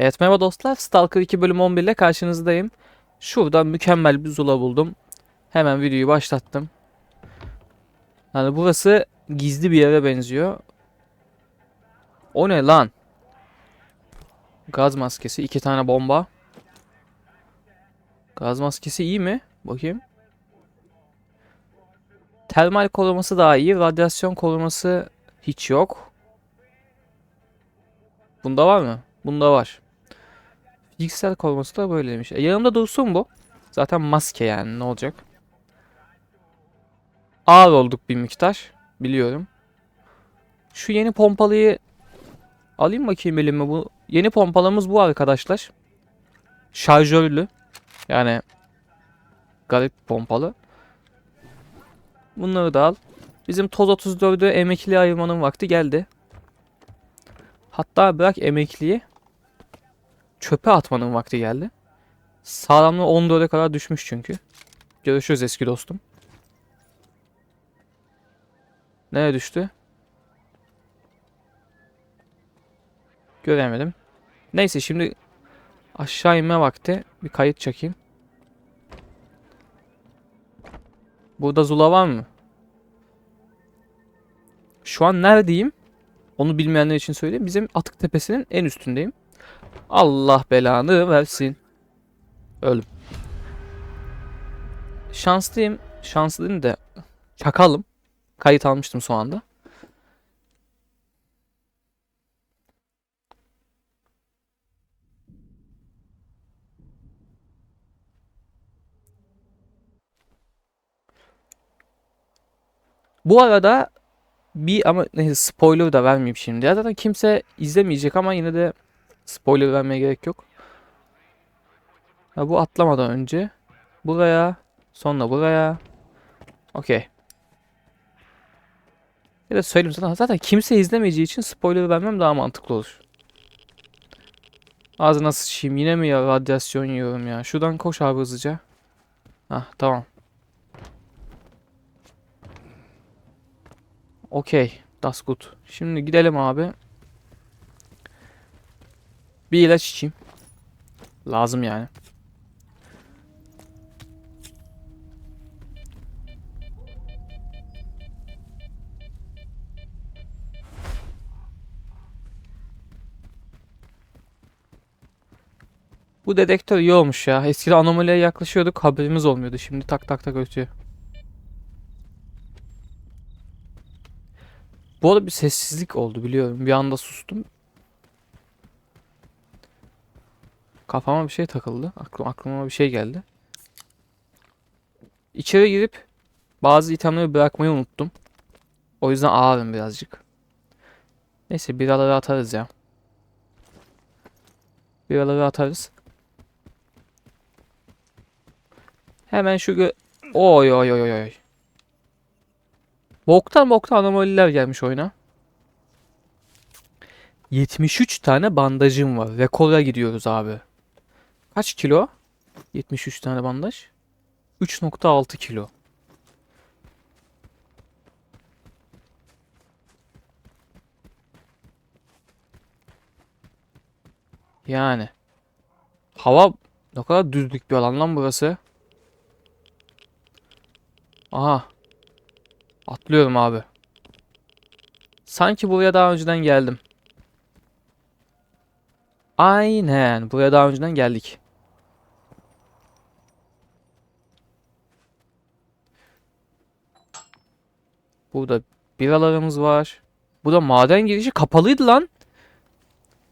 Evet merhaba dostlar. Stalker 2 bölüm 11 ile karşınızdayım. Şurada mükemmel bir zula buldum. Hemen videoyu başlattım. Yani burası gizli bir yere benziyor. O ne lan? Gaz maskesi, iki tane bomba. Gaz maskesi iyi mi? Bakayım. Termal koruması daha iyi. Radyasyon koruması hiç yok. Bunda var mı? Bunda var. Fiziksel koruması da böyleymiş. E, yanımda dursun bu. Zaten maske yani ne olacak? Ağır olduk bir miktar. Biliyorum. Şu yeni pompalıyı alayım bakayım elime bu. Yeni pompalımız bu arkadaşlar. Şarjörlü. Yani garip pompalı. Bunları da al. Bizim Toz 34'ü emekli ayırmanın vakti geldi. Hatta bırak emekliyi çöpe atmanın vakti geldi. Sağlamlığı 14'e kadar düşmüş çünkü. Görüşürüz eski dostum. Nereye düştü? Göremedim. Neyse şimdi aşağı inme vakti. Bir kayıt çekeyim. Burada Zula var mı? Şu an neredeyim? Onu bilmeyenler için söyleyeyim. Bizim Atık Tepesi'nin en üstündeyim. Allah belanı versin. Öldüm. Şanslıyım. Şanslıyım da çakalım. Kayıt almıştım son anda. Bu arada bir ama neyse spoiler da vermeyeyim şimdi. Ya zaten kimse izlemeyecek ama yine de spoiler vermeye gerek yok. Ha, bu atlamadan önce buraya sonra buraya. Okey. Ya da söyleyeyim sana zaten kimse izlemeyeceği için spoiler vermem daha mantıklı olur. Ağzına sıçayım yine mi ya radyasyon yiyorum ya. Şuradan koş abi hızlıca. Hah tamam. Okey. That's good. Şimdi gidelim abi. Bir ilaç içeyim. Lazım yani. Bu dedektör iyi olmuş ya. Eskiden anomaliye yaklaşıyorduk haberimiz olmuyordu. Şimdi tak tak tak ötüyor. Bu arada bir sessizlik oldu biliyorum. Bir anda sustum. Kafama bir şey takıldı. Aklım, aklıma bir şey geldi. İçeri girip bazı itemleri bırakmayı unuttum. O yüzden ağırım birazcık. Neyse biraları atarız ya. Biraları atarız. Hemen şu gö... Oy oy oy oy. Boktan boktan anomaliler gelmiş oyuna. 73 tane bandajım var. Rekora gidiyoruz abi. Kaç kilo? 73 tane bandaj. 3.6 kilo. Yani. Hava ne kadar düzlük bir alan lan burası. Aha. Atlıyorum abi. Sanki buraya daha önceden geldim. Aynen. Buraya daha önceden geldik. Burada biralarımız var. Burada maden girişi kapalıydı lan.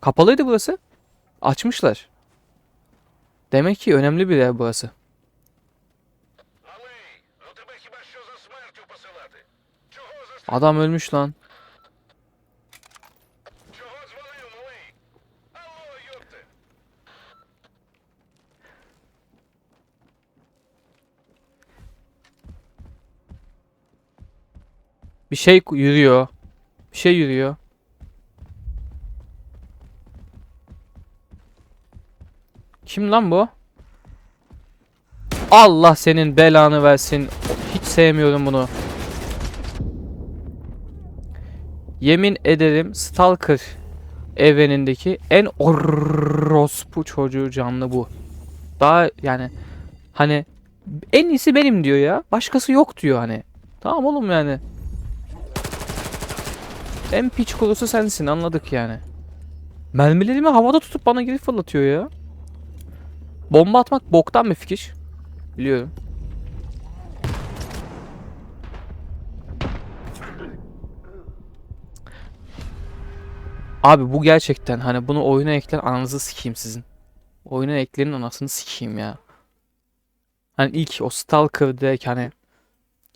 Kapalıydı burası. Açmışlar. Demek ki önemli bir yer burası. Adam ölmüş lan. Bir şey yürüyor. Bir şey yürüyor. Kim lan bu? Allah senin belanı versin. Hiç sevmiyorum bunu. Yemin ederim Stalker evrenindeki en orospu çocuğu canlı bu. Daha yani hani en iyisi benim diyor ya. Başkası yok diyor hani. Tamam oğlum yani. En piç kurusu sensin anladık yani. Mermilerimi havada tutup bana geri fırlatıyor ya. Bomba atmak boktan bir fikir. Biliyorum. Abi bu gerçekten hani bunu oyuna ekler ananızı sikeyim sizin. Oyuna eklerin anasını sikeyim ya. Hani ilk o Stalker direkt hani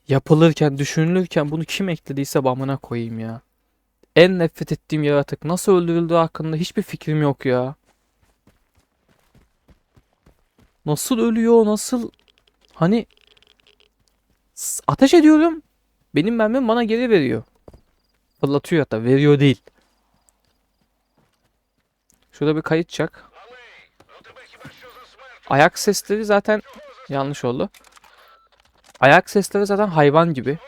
yapılırken, düşünülürken bunu kim eklediyse bamına koyayım ya en nefret ettiğim yaratık nasıl öldürüldüğü hakkında hiçbir fikrim yok ya. Nasıl ölüyor nasıl hani ateş ediyorum benim mermim bana geri veriyor. Fırlatıyor hatta veriyor değil. Şurada bir kayıt çak. Ayak sesleri zaten yanlış oldu. Ayak sesleri zaten hayvan gibi.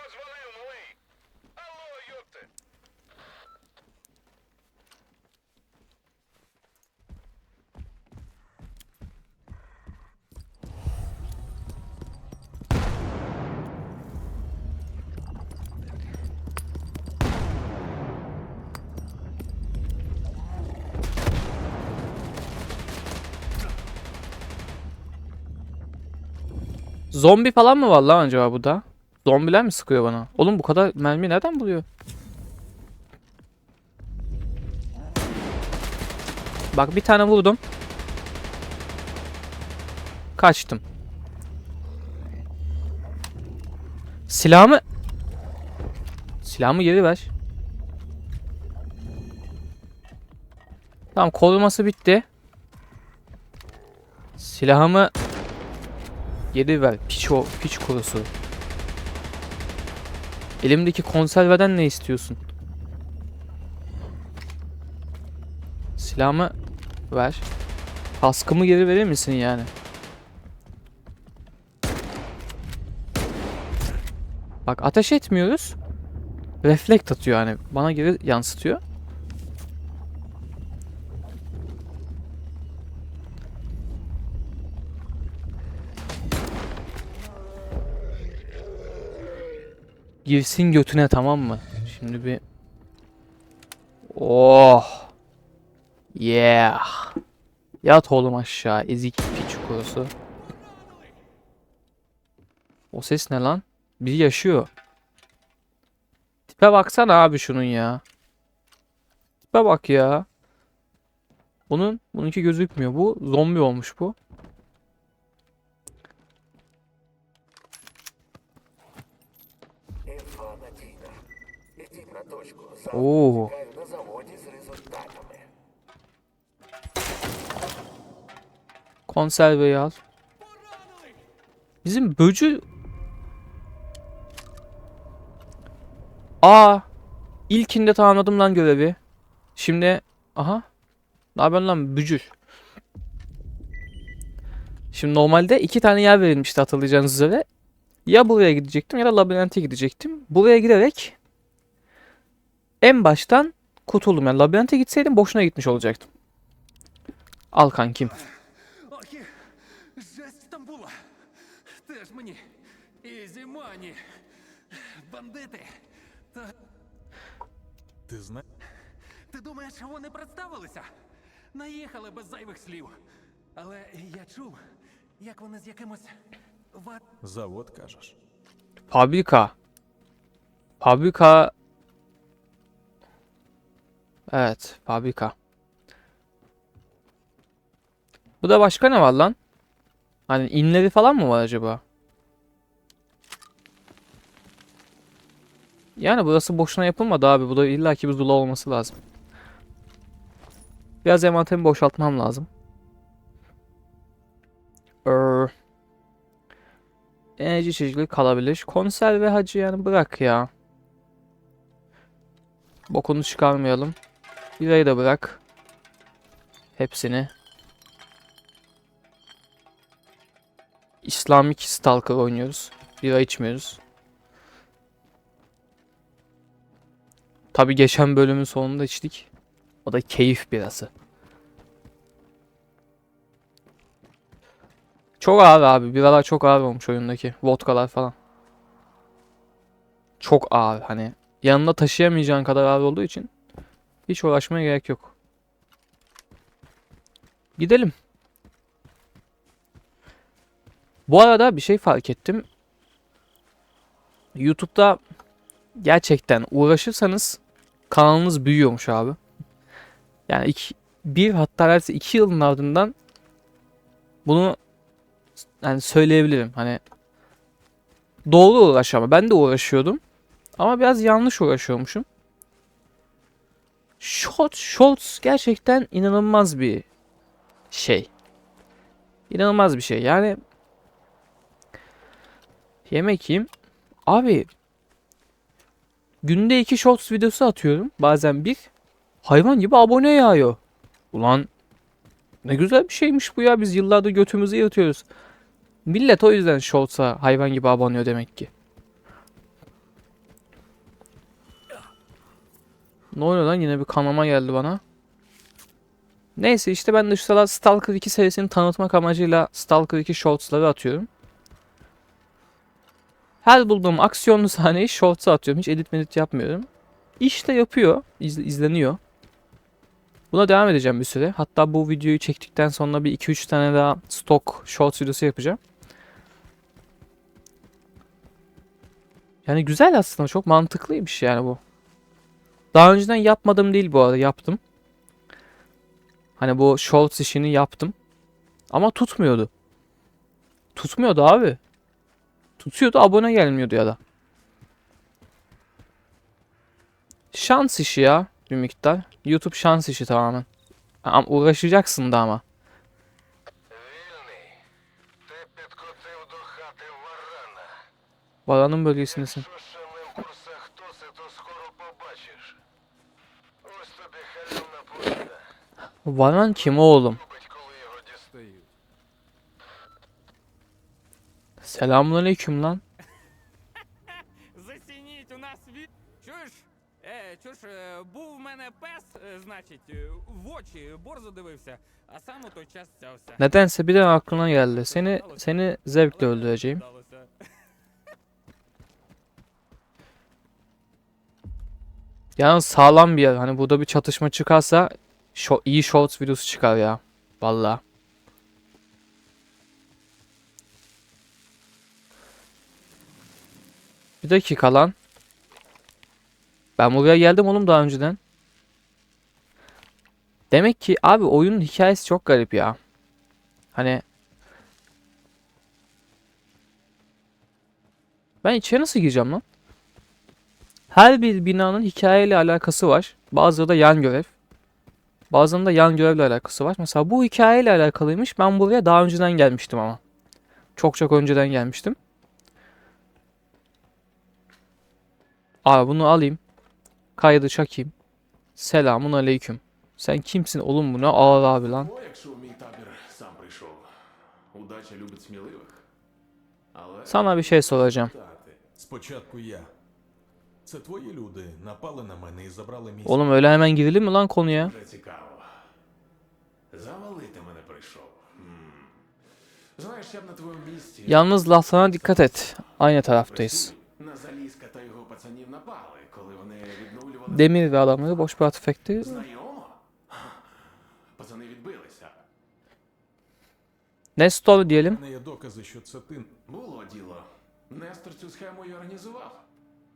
Zombi falan mı var lan acaba bu da? Zombiler mi sıkıyor bana? Oğlum bu kadar mermi nereden buluyor? Bak bir tane vurdum. Kaçtım. Silahımı... Silahımı geri ver. Tamam koruması bitti. Silahımı Geri ver. Piç o. Piç kurusu. Elimdeki konserveden ne istiyorsun? Silahımı ver. Kaskımı geri verir misin yani? Bak ateş etmiyoruz. Reflekt atıyor yani. Bana geri yansıtıyor. Girsin götüne tamam mı? Şimdi bir Oh. Yeah. Yat oğlum aşağı ezik piç kurusu. O ses ne lan? Biri yaşıyor. Tipe baksana abi şunun ya. Tipe bak ya. Bunun bununki gözükmüyor. Bu zombi olmuş bu. точку. Oo. Чекаю на заводі з результатами. Konserveyi al. Bizim böcü... Aa! İlkinde tamamladım lan görevi. Şimdi... Aha. Ne yapıyorsun lan bücür? Şimdi normalde iki tane yer verilmişti hatırlayacağınız üzere. Ya buraya gidecektim ya da labirente gidecektim. Buraya giderek en baştan kurtuldum. Yani labirente gitseydim boşuna gitmiş olacaktım. Al kankim. Ох, і жесть там була. Теж мені. І зімані. Бандити. Та Ти знаєш, ти думаєш, вони представилися? Наїхали без зайвих слів. Але я чув, як вони з якимось ват. завод кажеш. Fabrika. Fabrika. Evet, fabrika. Bu da başka ne var lan? Hani inleri falan mı var acaba? Yani burası boşuna yapılmadı abi. Burada illaki bir zula olması lazım. Biraz envanterimi boşaltmam lazım. Err. Enerji içecekleri kalabilir. Konserve hacı yani bırak ya. Bokunu çıkarmayalım. Birayı da bırak. Hepsini. İslamik Stalker oynuyoruz. Bira içmiyoruz. Tabi geçen bölümün sonunda içtik. O da keyif birası. Çok ağır abi. Biralar çok ağır olmuş oyundaki. Vodkalar falan. Çok ağır hani. Yanında taşıyamayacağın kadar ağır olduğu için hiç uğraşmaya gerek yok. Gidelim. Bu arada bir şey fark ettim. YouTube'da gerçekten uğraşırsanız kanalınız büyüyormuş abi. Yani iki, bir hatta neredeyse iki yılın ardından bunu yani söyleyebilirim. Hani doğru uğraş ama ben de uğraşıyordum. Ama biraz yanlış uğraşıyormuşum. Short, Shorts gerçekten inanılmaz bir şey. İnanılmaz bir şey. Yani yemek yiyeyim. Abi günde iki Shorts videosu atıyorum. Bazen bir. Hayvan gibi abone yağıyor. Ulan ne güzel bir şeymiş bu ya. Biz yıllardır götümüzü yırtıyoruz. Millet o yüzden Shorts'a hayvan gibi abanıyor demek ki. Ne oluyor lan yine bir kanama geldi bana. Neyse işte ben de şu sıralar Stalker 2 serisini tanıtmak amacıyla Stalker 2 Shorts'ları atıyorum. Her bulduğum aksiyonlu sahneyi Shorts'a atıyorum. Hiç edit medit yapmıyorum. İşte yapıyor. iz- izleniyor. Buna devam edeceğim bir süre. Hatta bu videoyu çektikten sonra bir 2-3 tane daha stock Shorts videosu yapacağım. Yani güzel aslında. Çok mantıklıymış yani bu. Daha önceden yapmadım değil bu arada yaptım. Hani bu shorts işini yaptım. Ama tutmuyordu. Tutmuyordu abi. Tutuyordu abone gelmiyordu ya da. Şans işi ya bir miktar. YouTube şans işi tamamen. Ama uğraşacaksın da ama. Varan'ın bölgesindesin. Varan kim oğlum? Любить, коли його дістають. Selamünaleyküm lan. Зацініть у нас від. Чуєш? Е, чуєш, е, був в мене пес, е, значить, е, в очі борзо дивився, а сам у той час цявся. Nedense birden aklına geldi. Seni seni zevkle öldüreceğim. Вдалося. Yalnız sağlam bir yer. Hani burada bir çatışma çıkarsa şo- iyi shorts videosu çıkar ya. Vallahi. Bir dakika lan. Ben buraya geldim oğlum daha önceden. Demek ki abi oyunun hikayesi çok garip ya. Hani Ben içeri nasıl gireceğim lan? Her bir binanın hikayeyle alakası var. Bazıları da yan görev. Bazılarında yan görevle alakası var. Mesela bu hikayeyle alakalıymış. Ben buraya daha önceden gelmiştim ama. Çok çok önceden gelmiştim. Abi bunu alayım. Kaydı çakayım. Selamun aleyküm. Sen kimsin oğlum bu ne ağır abi lan. О, якщо в мій табір сам прийшов. Удача любить сміливих. Але Sana bir şey soracağım. тати. Спочатку я. Це твої люди напали на мене і забрали мій Oğlum öyle hemen girilir mi lan konuya? Вже цікаво. Завалити мене прийшов. М. Знаєш, я б на твоєму місці. Yalnız laflarına dikkat et. Aynı taraftayız. На Залізка та його пацанів напали, коли вони відновлювали Demir ve adamları boş bir artefakti. знайомо. Пацани відбилися. Nestor diyelim. У мене є докази, що це ти. Було діло. Нестор цю схему й організував.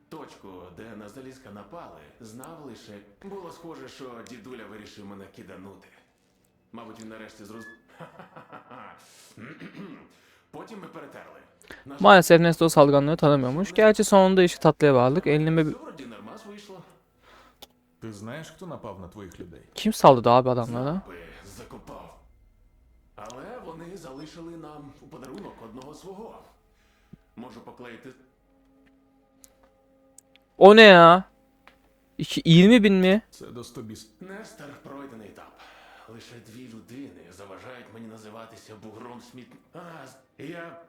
Точку, де на залізка напали, знав лише. Було схоже, що дідуля вирішив мене киданути. Мабуть, він нарешті зроз... Потім ми перетерли. Наш Maalesef Nestor salganları tanımıyormuş. Gerçi sonunda işi tatlıya bağladık. Elime bir... вроді нормас вийшло. Ти знаєш, хто напав на твоїх людей? Kim saldırdı abi adamlara? Би закопав. Але вони залишили нам у подарунок одного свого. Можу поклеїти. O ne ya? İki, 20 bin mi? Це до стобіс. Нестор пройдений етап. Лише дві людини заважають мені називатися бугром сміт. А, з- я.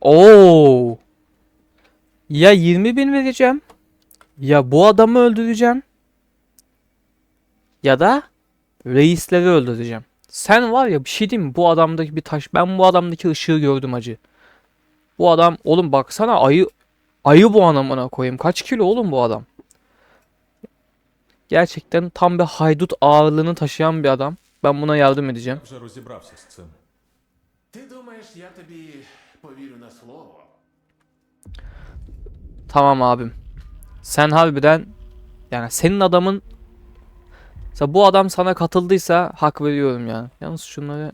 Oo. Ya 20 bin vereceğim. Ya bu adamı öldüreceğim. Ya da reisleri öldüreceğim. Sen var ya bir şey diyeyim mi? Bu adamdaki bir taş. Ben bu adamdaki ışığı gördüm acı. Bu adam oğlum baksana ayı ayı bu anamına koyayım. Kaç kilo oğlum bu adam? Gerçekten tam bir haydut ağırlığını taşıyan bir adam. Ben buna yardım edeceğim. Tamam abim. Sen harbiden yani senin adamın Mesela bu adam sana katıldıysa hak veriyorum yani. Yalnız şunları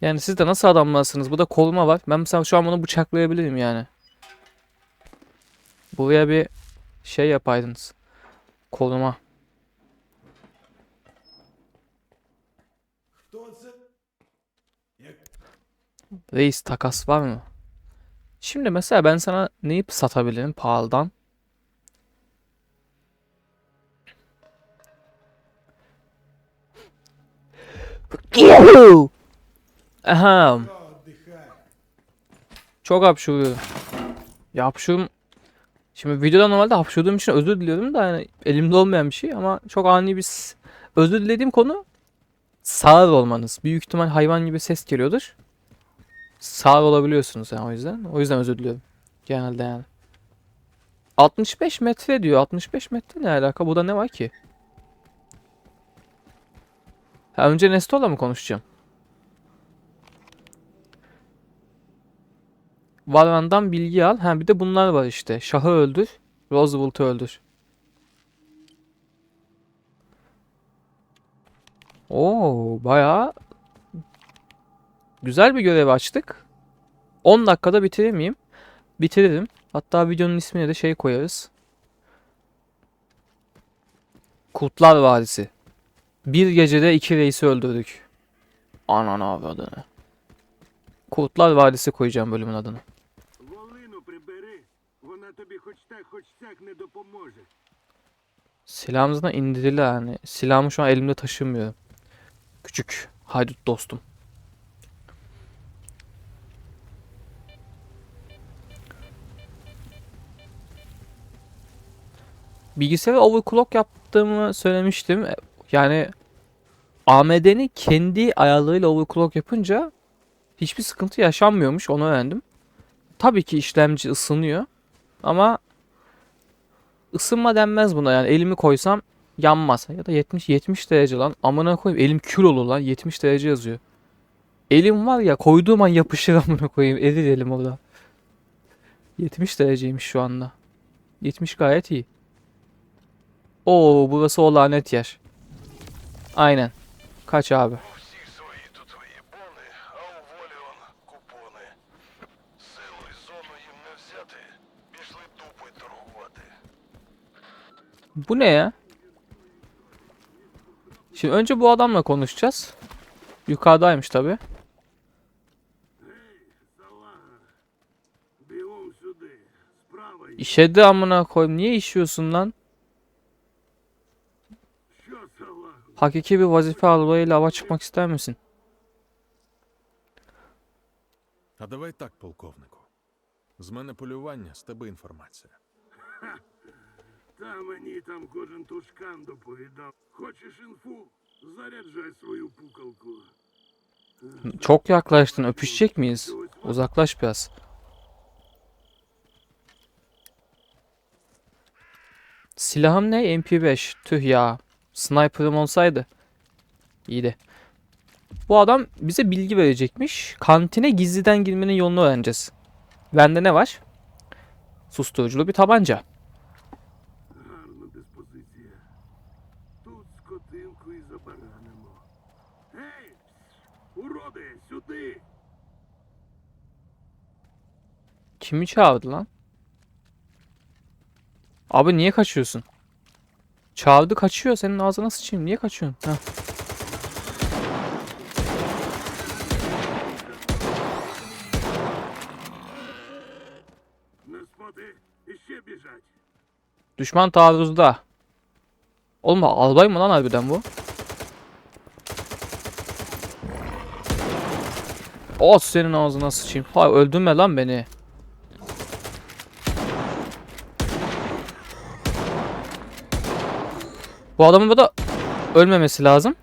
Yani siz de nasıl adamlarsınız? Burada koruma var. Ben mesela şu an bunu bıçaklayabilirim yani. Buraya bir şey yapaydınız. Koruma. Reis takas var mı? Şimdi mesela ben sana neyi satabilirim pahalıdan? Aha. Çok hapşuruyorum. Ya hapşurum. Şimdi videoda normalde hapşurduğum için özür diliyorum da yani elimde olmayan bir şey ama çok ani bir özür dilediğim konu sağır olmanız. Büyük ihtimal hayvan gibi ses geliyordur. Sağır olabiliyorsunuz yani o yüzden. O yüzden özür diliyorum. Genelde yani. 65 metre diyor. 65 metre ne alaka? Burada ne var ki? Ha, önce Nestor'la mı konuşacağım? Varvan'dan bilgi al. Ha bir de bunlar var işte. Şah'ı öldür. Roosevelt'ı öldür. Oo bayağı Güzel bir görev açtık. 10 dakikada bitirir miyim? Bitiririm. Hatta videonun ismine de şey koyarız. Kurtlar Vadisi. Bir gecede iki reisi öldürdük. Ananı avradını. Kurtlar Vadisi koyacağım bölümün adını. Silahımızdan indirirler yani. Silahımı şu an elimde taşımıyorum. Küçük haydut dostum. Bilgisayarı overclock yaptığımı söylemiştim. Yani AMD'nin kendi ayarlarıyla overclock yapınca hiçbir sıkıntı yaşanmıyormuş. Onu öğrendim. Tabii ki işlemci ısınıyor. Ama ısınma denmez buna yani elimi koysam yanmaz. Ya da 70 70 derece lan. Amına koyayım elim kül olur lan 70 derece yazıyor. Elim var ya koyduğum an yapışır amına koyayım erir elim orada. 70 dereceymiş şu anda. 70 gayet iyi. Oo burası o lanet yer. Aynen. Kaç abi. Bu ne ya? Şimdi önce bu adamla konuşacağız. Yukarıdaymış tabi. İşedi amına koyayım. Niye işiyorsun lan? Hakiki bir vazife albayıyla hava çıkmak ister misin? А давай так, полковнику. З мене полювання, з тебе інформація. Та мені там кожен тушкан доповідав. Хочеш інфу? Заряджай свою пукалку. Çok yaklaştın. Öpüşecek miyiz? Uzaklaş biraz. Silahım ne? MP5. Tüh ya. Sniper'ım olsaydı. İyiydi. Bu adam bize bilgi verecekmiş. Kantine gizliden girmenin yolunu öğreneceğiz. Bende ne var? Susturuculu bir tabanca. Kimi çağırdı lan? Abi niye kaçıyorsun? Çağırdı kaçıyor. Senin ağzına sıçayım. Niye kaçıyorsun? Heh. Düşman taarruzda. Oğlum albay mı lan harbiden bu? Ot senin ağzına sıçayım. Hay öldürme lan beni. Bu adamın burada ölmemesi lazım.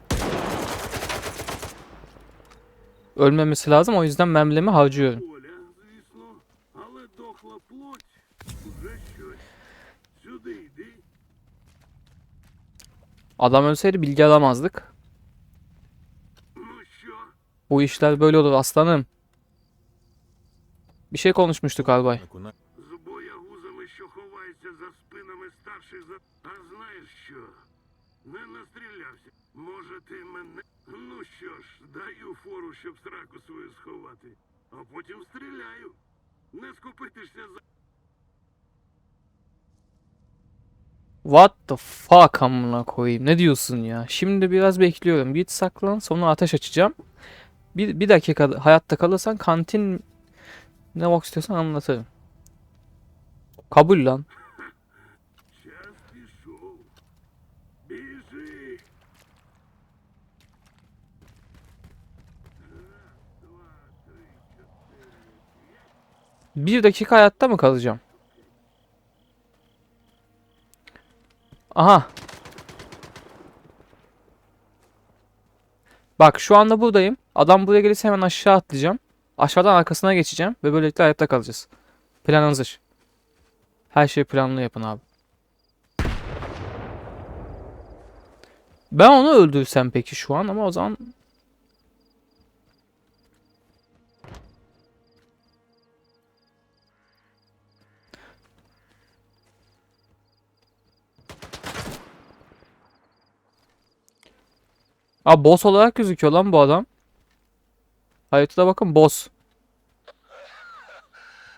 Ölmemesi lazım o yüzden memlemi harcıyorum. Оля, звісно, але дохла плоть вже щось. Сюди йди. Adam ölseydi bilgi alamazdık. Ну що, Bu işler böyle olur aslanım. Bir şey konuşmuştuk albay. Полковнику, на- з боягузами, що ховаються за спинами старших за. А знаєш що? Не настрілявся. Може, ти мене. Ну що ж, даю фору, щоб сраку свою сховати, а потім стріляю. Не скупитишся за. What the fuck amına koyayım. Ne diyorsun ya? Şimdi biraz bekliyorum. Git saklan sonra ateş açacağım. Bir, bir dakika hayatta kalırsan kantin ne bak istiyorsan anlatırım. Kabul lan. Bir dakika hayatta mı kalacağım? Aha. Bak şu anda buradayım. Adam buraya gelirse hemen aşağı atlayacağım. Aşağıdan arkasına geçeceğim ve böylelikle hayatta kalacağız. Plan hazır. Her şeyi planlı yapın abi. Ben onu öldürsem peki şu an ama o zaman Aa boss olarak gözüküyor lan bu adam. Haritada bakın boss.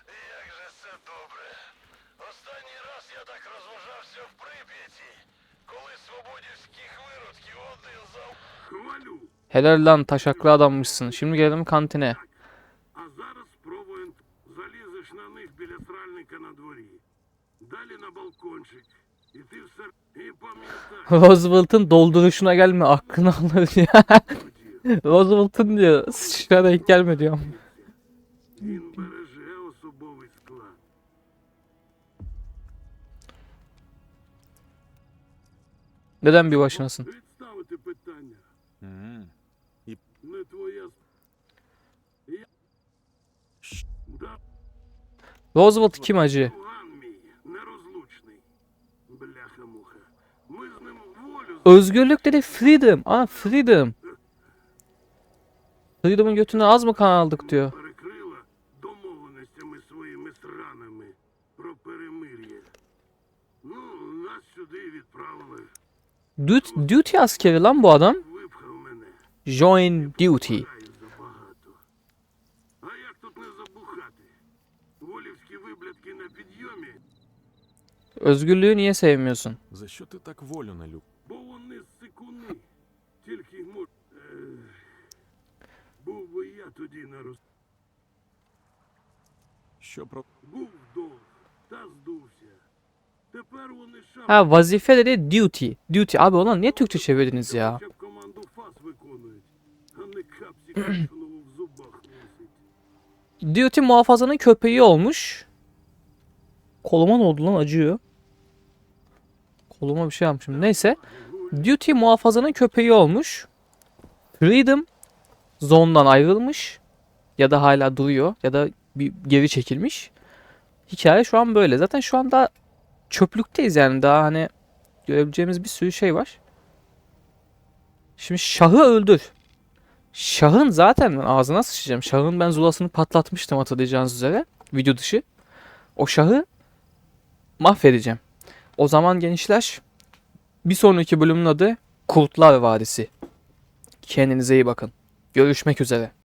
Як же це добре. Останній раз я так розважався в Прип'яті, коли свободівських виродків один за Хвалю. Helal lan taşaklı adammışsın. Şimdi gelelim kantine. А зараз спробуємо. Roosevelt'ın dolduruşuna gelme aklını alır ya. Roosevelt'ın diyor sıçra denk gelme diyor. Neden bir başınasın? Hmm. Roosevelt kim acı? Özgürlük dedi freedom. Aa freedom. Freedom'un götüne az mı kan aldık diyor. перекрила домовленостями своїми сранами про перемир'я. Ну, нас сюди відправили. Duty, duty askeri lan bu adam. Випхав мене. Join duty. Граю забагато. А як тут не забухати? Волівські виблядки на підйомі, Özgürlüğü niye sevmiyorsun? За що ти так волю не тоді на роз... Що про Був вдов, та здувся. Тепер вони шапки. Ha vazife dedi duty. Duty. Abi ulan niye Türkçe çevirdiniz ya? Хоча б команду ФАС виконують, а не капсі капсулову в зубах носить. Duty muhafazanın köpeği olmuş. Koluma ne oldu lan acıyor. Koluma bir şey yapmışım. Neyse. Duty muhafazanın köpeği olmuş. Freedom zone'dan ayrılmış. Ya da hala duruyor. Ya da bir geri çekilmiş. Hikaye şu an böyle. Zaten şu anda çöplükteyiz yani. Daha hani görebileceğimiz bir sürü şey var. Şimdi Şah'ı öldür. Şah'ın zaten ben ağzına sıçacağım. Şah'ın ben zulasını patlatmıştım hatırlayacağınız üzere. Video dışı. O Şah'ı mahvedeceğim. O zaman gençler bir sonraki bölümün adı Kurtlar Vadisi. Kendinize iyi bakın. Görüşmek üzere.